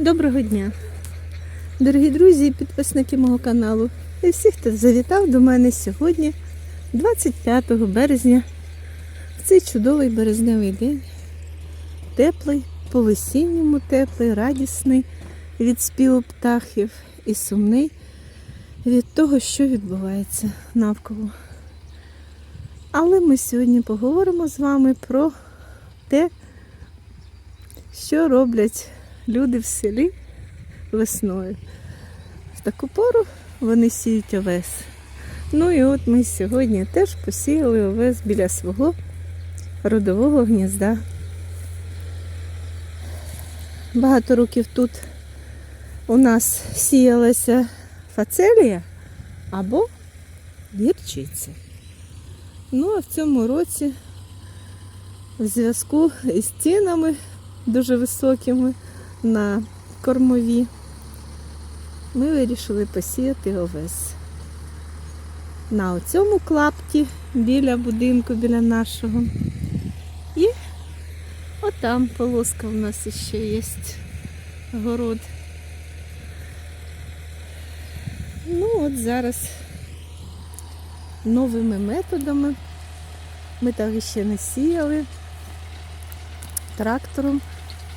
Доброго дня, дорогі друзі і підписники мого каналу. І всі, хто завітав до мене сьогодні, 25 березня, в цей чудовий березневий день. Теплий, по-весінньому теплий, радісний від співу птахів і сумний від того, що відбувається навколо. Але ми сьогодні поговоримо з вами про те, що роблять люди в селі весною. В таку пору вони сіють овес. Ну і от ми сьогодні теж посіяли овес біля свого родового гнізда. Багато років тут у нас сіялася фацелія або гірчиця. Ну а в цьому році в зв'язку із цінами дуже високими на кормові, ми вирішили посіяти овес. На оцьому клапті біля будинку, біля нашого. І отам полоска в нас ще є город. Ну от зараз новими методами ми так ще не сіяли трактором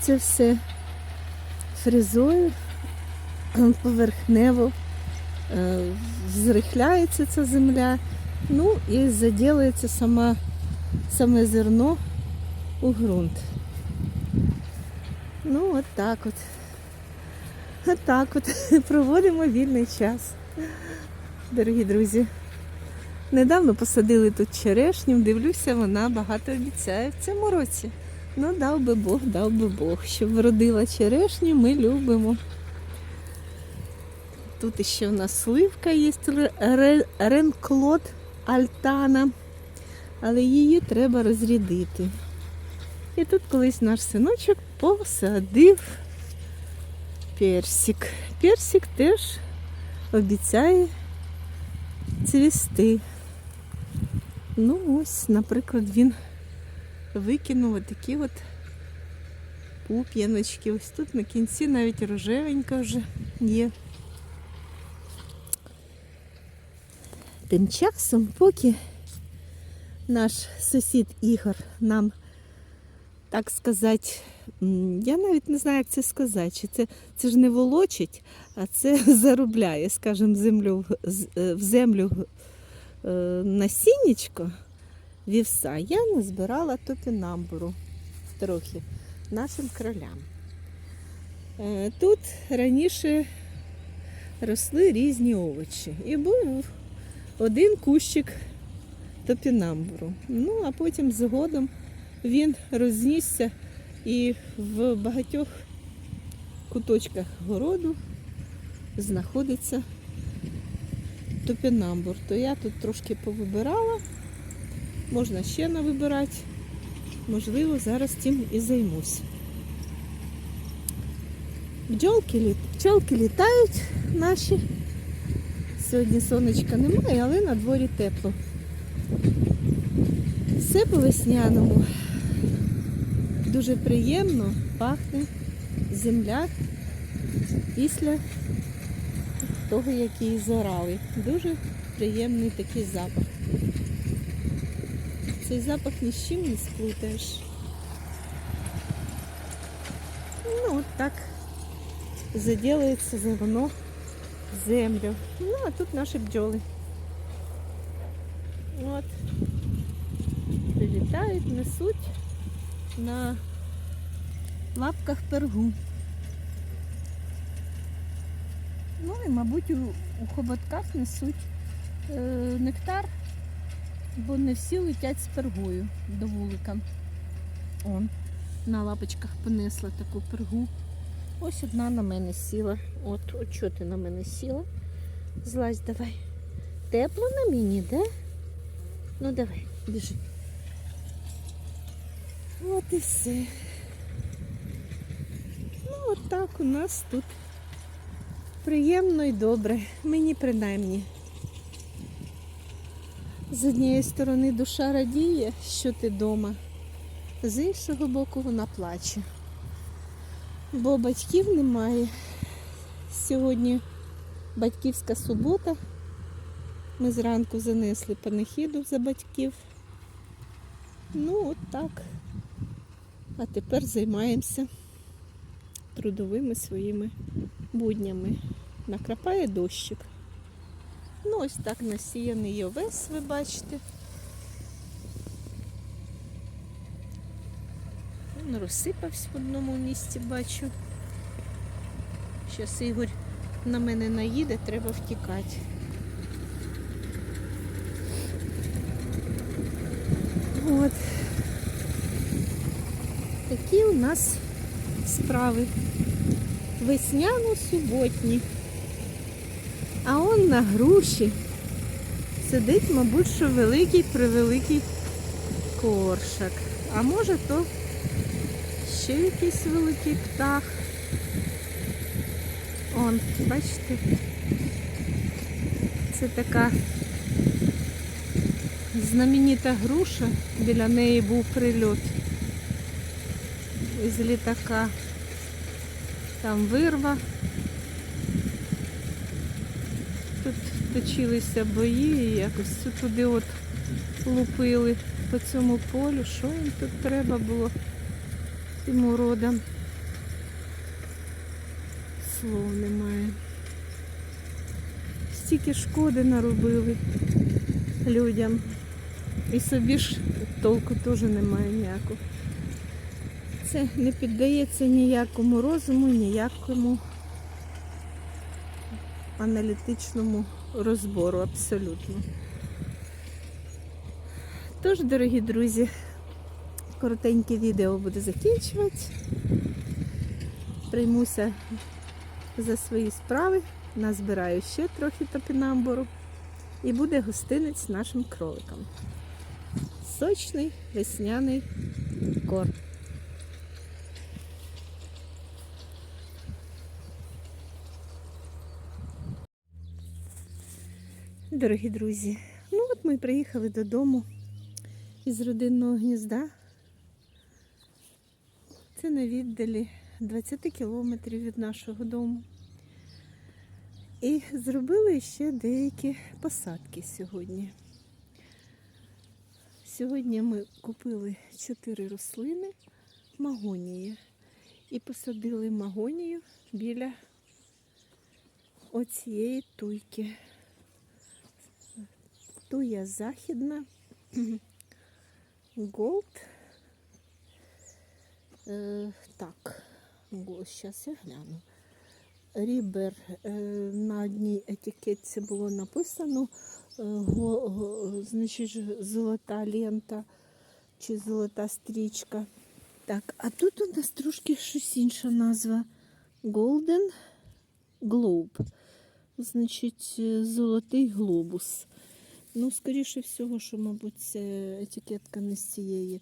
це все фрезою поверхнево е, зрихляється ця земля, ну і заділається сама, саме зерно у ґрунт. Ну, от так от. От так от проводимо вільний час, дорогі друзі. Недавно посадили тут черешню, дивлюся, вона багато обіцяє в цьому році. Ну, дав би Бог, дав би Бог, щоб вродила черешню, ми любимо. Тут ще у нас сливка є, ре- ренклот альтана, але її треба розрядити. І тут колись наш синочок посадив персик. Персик теж обіцяє цвісти. Ну ось, наприклад, він викинув такі от пуп'яночки. Ось тут на кінці навіть рожевенька вже є. Тим часом, поки наш сусід Ігор нам, так сказати, я навіть не знаю, як це сказати, чи це, це ж не волочить, а це заробляє, скажімо, землю, в- е, землю е, насіннячко вівса, я назбирала топінамбуру трохи нашим кролям. Е, Тут раніше росли різні овочі. І був один кущик топінамбуру. Ну, а потім згодом він рознісся і в багатьох куточках городу знаходиться топінамбур. То я тут трошки повибирала, можна ще навибирати. Можливо, зараз тим і займусь. Бджолки, літають наші. Сьогодні сонечка немає, але на дворі тепло. Все по весняному. Дуже приємно пахне земля після того, як її зорали. Дуже приємний такий запах. Цей запах ні з чим не сплутаєш. Ну, от так заділається зерно в землю. Ну, а тут наші бджоли. От. Прилітають, несуть на лапках пергу. Ну і, мабуть, у, у хоботках несуть е, нектар, бо не всі летять з пергою до вулика. Он на лапочках понесла таку пергу. Ось одна на мене сіла. От, от що ти на мене сіла? Злазь давай. Тепло на мені, да? Ну давай, біжи. От і все. Ну, от так у нас тут приємно і добре. Мені принаймні. З однієї сторони душа радіє, що ти вдома, з іншого боку вона плаче. бо батьків немає. Сьогодні батьківська субота. Ми зранку занесли панихіду за батьків. Ну, от так. А тепер займаємося трудовими своїми буднями. Накрапає дощик. Ну, ось так насіяний овес, ви бачите. Він розсипався в одному місці, бачу. Зараз Ігор на мене наїде, треба втікати. От. Такі у нас справи. Весняно-суботні. А он на груші сидить, мабуть, що великий превеликий коршак. А може то ще якийсь великий птах. Он, бачите, це така знаменита груша, біля неї був прильот із літака. Там вирва. Тут точилися бої і якось туди от лупили по цьому полю. Що їм тут треба було тим уродам? Слов немає. Стільки шкоди наробили людям. І собі ж толку теж немає ніякого. Це не піддається ніякому розуму, ніякому аналітичному розбору абсолютно. Тож, дорогі друзі, коротеньке відео буде закінчувати. Приймуся за свої справи, назбираю ще трохи топінамбуру і буде гостинець нашим кроликам. Сочний весняний корм. Дорогі друзі, ну от ми приїхали додому із родинного гнізда. Це на віддалі 20 кілометрів від нашого дому. І зробили ще деякі посадки сьогодні. Сьогодні ми купили 4 рослини магонії і посадили магонію біля оцієї туйки. Туя західна, голд. Е, так, зараз я гляну. Рібер е, на одній етикетці було написано, е, значить, золота лента чи золота стрічка. Так, а тут у нас трошки щось інша назва. Golden Globe. Значить, е, золотий глобус. Ну, скоріше всього, що, мабуть, це етикетка не з цієї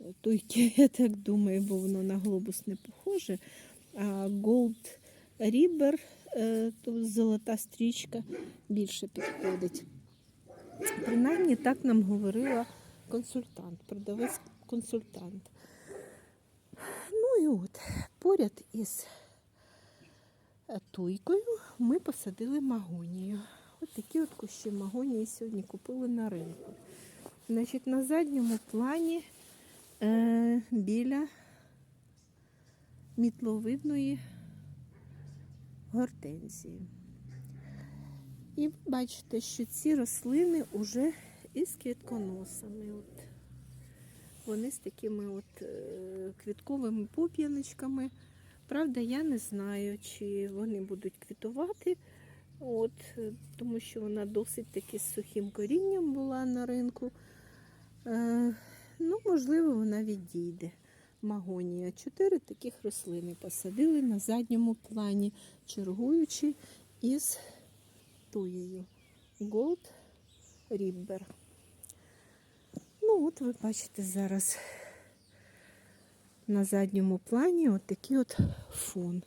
е, туйки, я так думаю, бо воно на глобус не похоже. А Gold Ribber, е, то золота стрічка більше підходить. Принаймні так нам говорила консультант, продавець-консультант. Ну і от, поряд із е, туйкою ми посадили магонію. Ось такі от кущі магонії сьогодні купили на ринку. Значить, на задньому плані е, біля мітловидної гортензії. І бачите, що ці рослини вже із квітконосами. От. Вони з такими от е, квітковими пуп'яночками. Правда, я не знаю, чи вони будуть квітувати. От, е, тому що вона досить таки з сухим корінням була на ринку. Е, ну, можливо, вона відійде. Магонія. Чотири таких рослини посадили на задньому плані, чергуючи із туєю. Gold Ribber. Ну, от ви бачите зараз на задньому плані от такий от фон.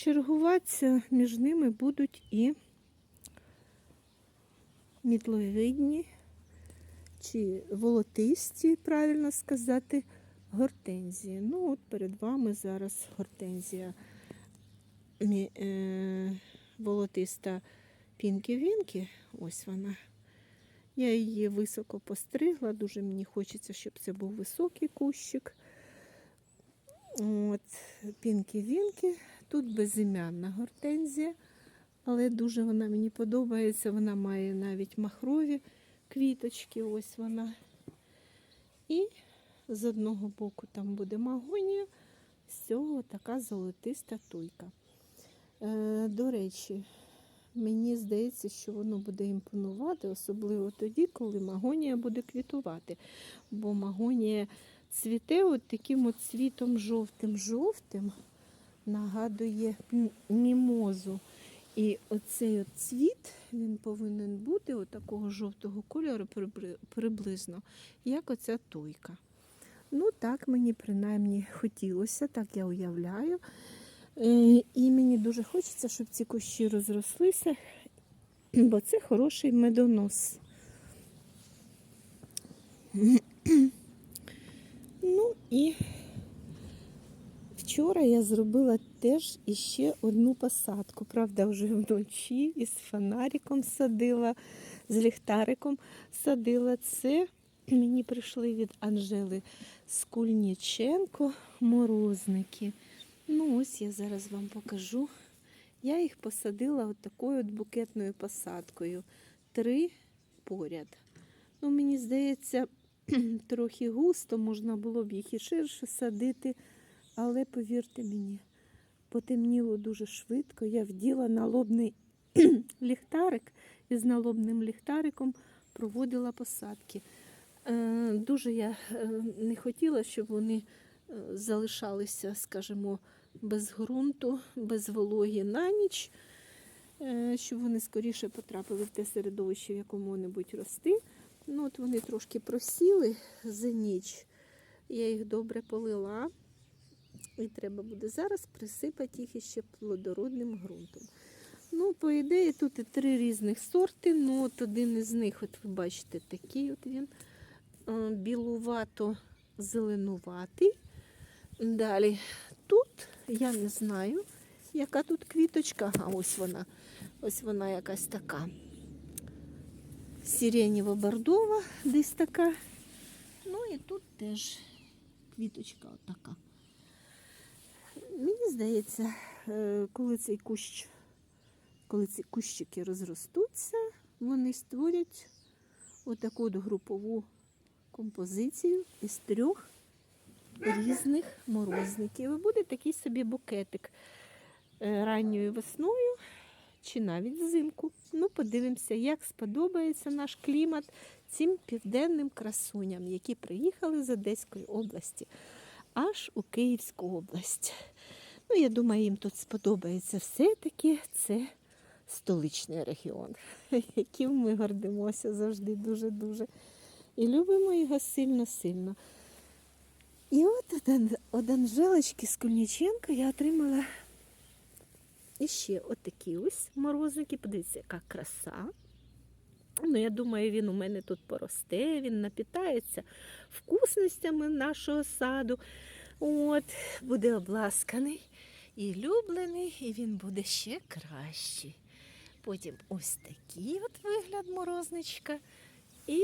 Чергуватися між ними будуть і мітловидні чи волотисті, правильно сказати, гортензії. Ну, от перед вами зараз гортензія е, волотиста Пінкі-Вінкі. Ось вона. Я її високо постригла, дуже мені хочеться, щоб це був високий кущик. От, Пінкі-Вінкі. Тут безім'янна гортензія, але дуже вона мені подобається. Вона має навіть махрові квіточки, ось вона. І з одного боку там буде магонія, з цього така золотиста туйка. Е, до речі, мені здається, що воно буде імпонувати, особливо тоді, коли магонія буде квітувати. Бо магонія цвіте от таким от цвітом жовтим-жовтим, нагадує мімозу. І оцей от цвіт він повинен бути от такого жовтого кольору приблизно, як оця туйка. Ну, так мені принаймні хотілося, так я уявляю. Е, І мені дуже хочеться, щоб ці кущі розрослися, бо це хороший медонос. Ну і вчора я зробила теж іще одну посадку. Правда, вже вночі із фонариком садила, з ліхтариком садила. Це мені прийшли від Анжели Скульніченко морозники. Ну, ось я зараз вам покажу. Я їх посадила от такою от букетною посадкою. Три поряд. Ну, мені здається, трохи густо, можна було б їх і ширше садити, але повірте мені, потемніло дуже швидко. Я вділа налобний ліхтарик і з налобним ліхтариком проводила посадки. Е, Дуже я е, не хотіла, щоб вони е, залишалися, скажімо, без ґрунту, без вологі на ніч, щоб вони скоріше потрапили в те середовище, в якому вони будуть рости. Ну, от вони трошки просіли за ніч. Я їх добре полила. І треба буде зараз присипати їх іще плодородним ґрунтом. Ну, по ідеї, тут і три різних сорти. Ну, от один із них, от ви бачите, такий от він е, білувато-зеленуватий. Далі тут я не знаю, яка тут квіточка. А ось вона. Ось вона якась така. Сиренєво-бордова, десь така. Ну і тут теж квіточка отака. Здається, е, коли цей кущ, коли ці кущики розростуться, вони створять отаку от групову композицію із трьох різних морозників. І буде такий собі букетик е, ранньою весною чи навіть взимку. Ну, подивимося, як сподобається наш клімат цим південним красуням, які приїхали з Одеської області аж у Київську область. Ну, я думаю, їм тут сподобається все-таки це столичний регіон, яким ми гордимося завжди дуже-дуже. І любимо його сильно-сильно. І от від Анжелочки Скульніченко я отримала іще отакі ось морозники. Подивіться, яка краса. Ну, я думаю, він у мене тут поросте, він напітається вкусностями нашого саду. От, буде обласканий і люблений, і він буде ще кращий. Потім ось такий от вигляд морозничка. І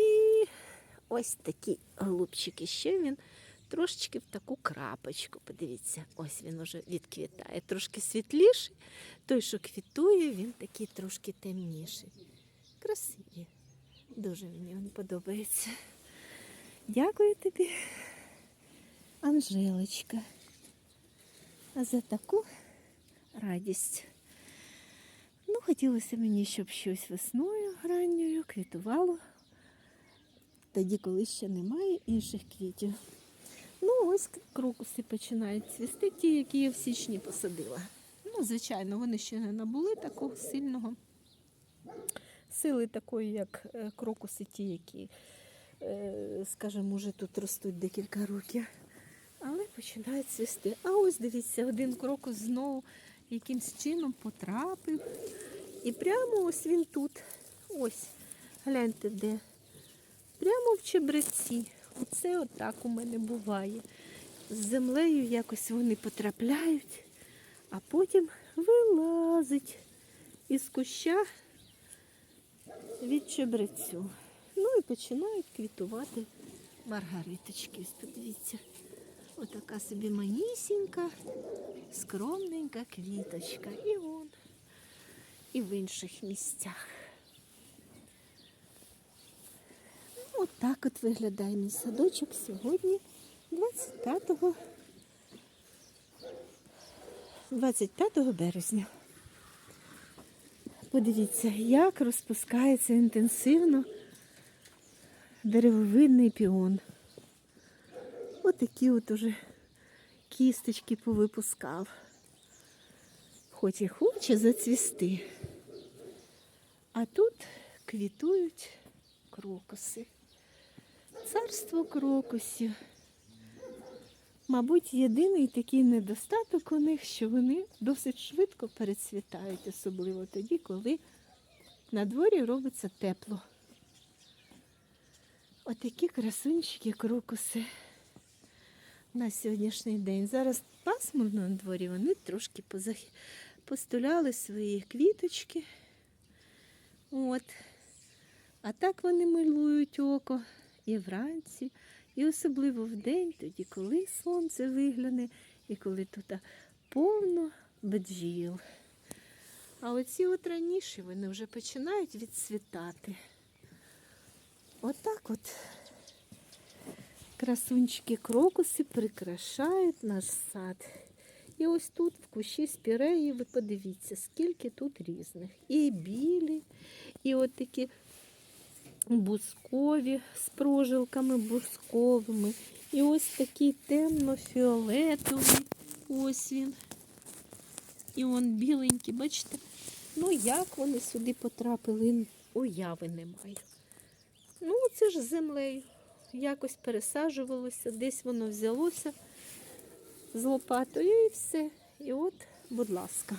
ось такі голубчики. Ще він трошечки в таку крапочку. Подивіться, ось він уже відквітає. Трошки світліший. Той, що квітує, він такий трошки темніший. Красиві. Дуже мені він подобається. Дякую тобі, Анжелочка, за таку радість. Ну, хотілося мені, щоб щось весною ранньою квітувало, тоді, коли ще немає інших квітів. Ну, ось крокуси починають цвісти, ті, які я в січні посадила. Ну, звичайно, вони ще не набули такого сильного сили такої, як е, крокуси, ті, які, е, скажімо, вже тут ростуть декілька років. Але починають цвісти. А ось дивіться, один крокус знову якимсь чином потрапив. І прямо ось він тут. Ось, гляньте де. Прямо в чебреці. Оце отак у мене буває. з землею якось вони потрапляють, а потім вилазить із куща від чебрецю. Ну і починають квітувати маргариточки. Ось подивіться. Отака собі манісінька, скромненька квіточка. І он, і в інших місцях. Ну, от так от виглядає мій садочок сьогодні, 25 25 березня. Подивіться, як розпускається інтенсивно деревовидний піон. Отакі от уже кісточки повипускав. Хоч і хоче зацвісти. А тут квітують крокуси. Царство крокусів. Мабуть, єдиний такий недостаток у них, що вони досить швидко перецвітають, особливо тоді, коли на дворі робиться тепло. Отакі красунчики крокуси на сьогоднішній день. Зараз пасмурно на дворі, вони трошки позах... постуляли свої квіточки. От. А так вони милують око і вранці, і особливо вдень, тоді, коли сонце вигляне, і коли тут повно бджіл. А оці от раніше вони вже починають відцвітати. Отак от красунчики крокуси прикрашають наш сад. І ось тут в кущі спіреї, ви подивіться, скільки тут різних. І білі, і от такі бускові з прожилками бусковими. І ось такий темно-фіолетовий. Ось він. І он біленький, бачите? Ну, як вони сюди потрапили, уяви немає. Ну, це ж землею. Якось пересаджувалося, десь воно взялося з лопатою і все. І от, будь ласка.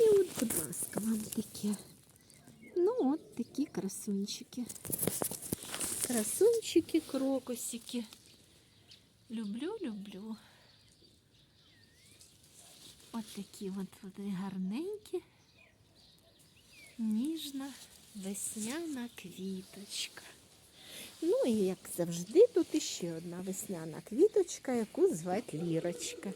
І от, будь ласка, вам таке. Ну, от такі красунчики. Красунчики, крокосики. Люблю, люблю. От такі от вони гарненькі, ніжна весняна квіточка. Ну і як завжди, тут іще одна весняна квіточка, яку звати Лірочка.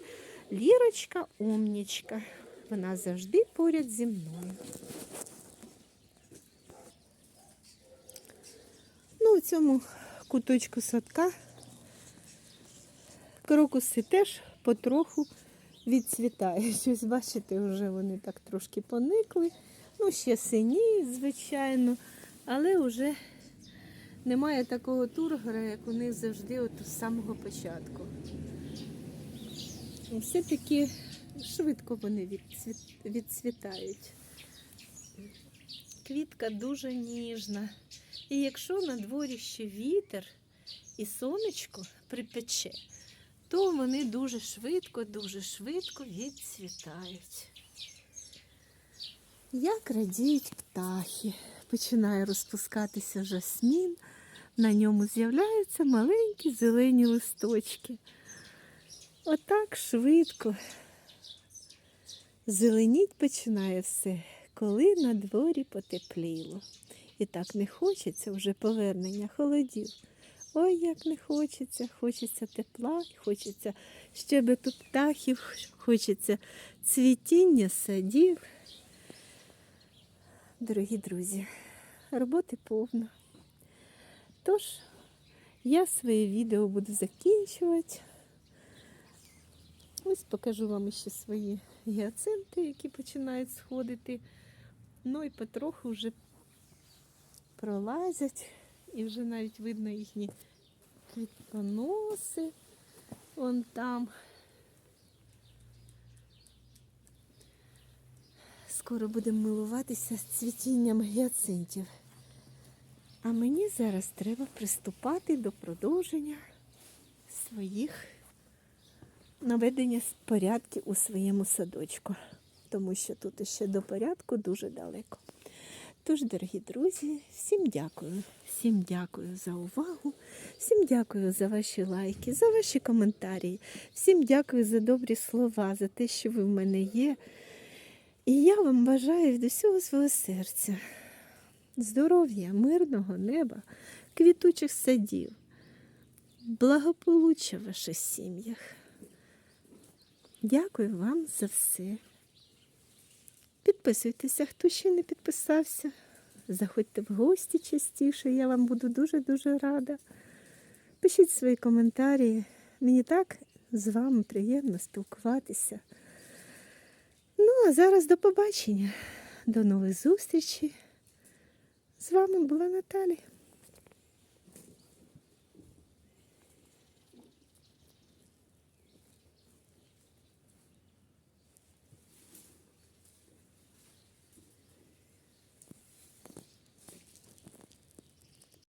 Лірочка умнічка. Вона завжди поряд зі мною. Ну, у цьому куточку садка крокуси теж потроху відцвітають. Ось бачите, вже вони так трошки поникли. Ну, ще сині, звичайно, але вже немає такого тургора, як у них завжди от з самого початку. І все-таки швидко вони відцвітають. Квітка дуже ніжна. І якщо на дворі ще вітер і сонечко припече, то вони дуже швидко, дуже швидко відцвітають. Як радіють птахи, починає розпускатися жасмін, на ньому з'являються маленькі зелені листочки. Отак швидко зеленіть починає все, коли на дворі потепліло. І так не хочеться вже повернення холодів. Ой, як не хочеться, хочеться тепла, хочеться щебету птахів, хочеться цвітіння садів. Дорогі друзі, роботи повно. Тож, я своє відео буду закінчувати. Ось покажу вам ще свої гіацинти, які починають сходити. Ну і потроху вже пролазять. І вже навіть видно їхні квітконоси. Вон там. Скоро будемо милуватися з цвітінням гіацинтів. А мені зараз треба приступати до продовження своїх наведення порядків у своєму садочку, тому що тут ще до порядку дуже далеко. Тож, дорогі друзі, всім дякую. Всім дякую за увагу, всім дякую за ваші лайки, за ваші коментарі, всім дякую за добрі слова, за те, що ви в мене є. І я вам бажаю від усього свого серця здоров'я, мирного неба, квітучих садів, благополуччя в ваших сім'ях. Дякую вам за все. Підписуйтеся, хто ще не підписався. Заходьте в гості частіше, я вам буду дуже-дуже рада. Пишіть свої коментарі. Мені так з вами приємно спілкуватися. Ну, а зараз до побачення. До нових зустрічей. З вами була Наталя.